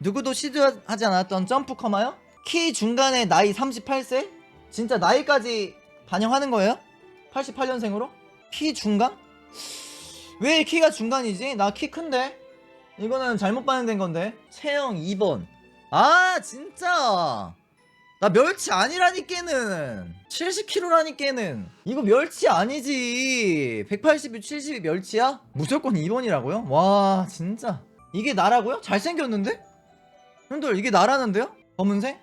누구도 시도하지 않았던 점프 커마요? 키 중간에 나이 38세? 진짜 나이까지 반영하는 거예요? 88년생으로? 키 중간? 왜 키가 중간이지? 나 키 큰데? 이거는 잘못 반영된 건데 체형 2번 아 진짜 나 멸치 아니라니까는 70kg라니까는 이거 멸치 아니지 180이 70이 멸치야? 무조건 2번이라고요? 와 진짜 이게 나라고요? 잘생겼는데? 형들 이게 나라는데요? 검은색?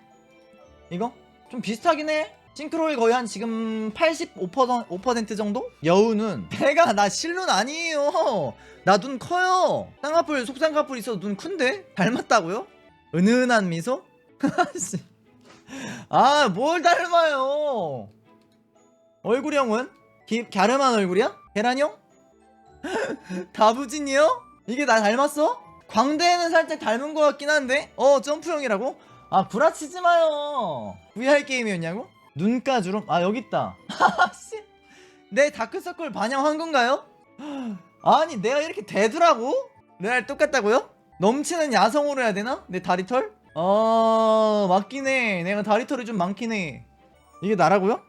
이거? 좀 비슷하긴 해 싱크로율 거의 한 지금 85% 5% 정도? 여우는 내가 나 실눈 아니에요 나 눈 커요 쌍꺼풀 속쌍꺼풀 있어도 눈 큰데? 닮았다고요? 은은한 미소? 씨. 아, 뭘 닮아요? 얼굴형은? 기, 갸름한 얼굴이야? 계란형? 다부진이요? 이게 나 닮았어? 광대는 살짝 닮은 것 같긴 한데? 어, 점프형이라고? 아, 구라치지 마요. VR 게임이었냐고? 눈가 주름? 아, 여기 있다. 씨. 내 다크서클 반영한 건가요? 아니, 내가 이렇게 되더라고? 내가 똑같다고요? 넘치는 야성으로 해야 되나? 내 다리털? 아 맞긴 해 내가 다리털이 좀 많긴 해 이게 나라고요?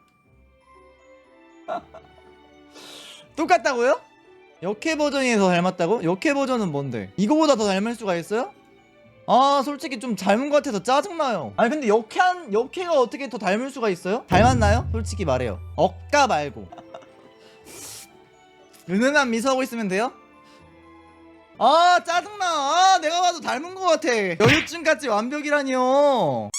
똑같다고요? 역해 버전이 더 닮았다고? 역해 버전은 뭔데? 이거보다 더 닮을 수가 있어요? 아 솔직히 좀 닮은 것 같아서 짜증나요 아니 근데 역해한 역해가 어떻게 더 닮을 수가 있어요? 닮았나요? 솔직히 말해요 억까 말고 은은한 미소하고 있으면 돼요? 아 짜증나 아 내가 봐도 닮은 것 같아 여유증 같지 완벽이라니요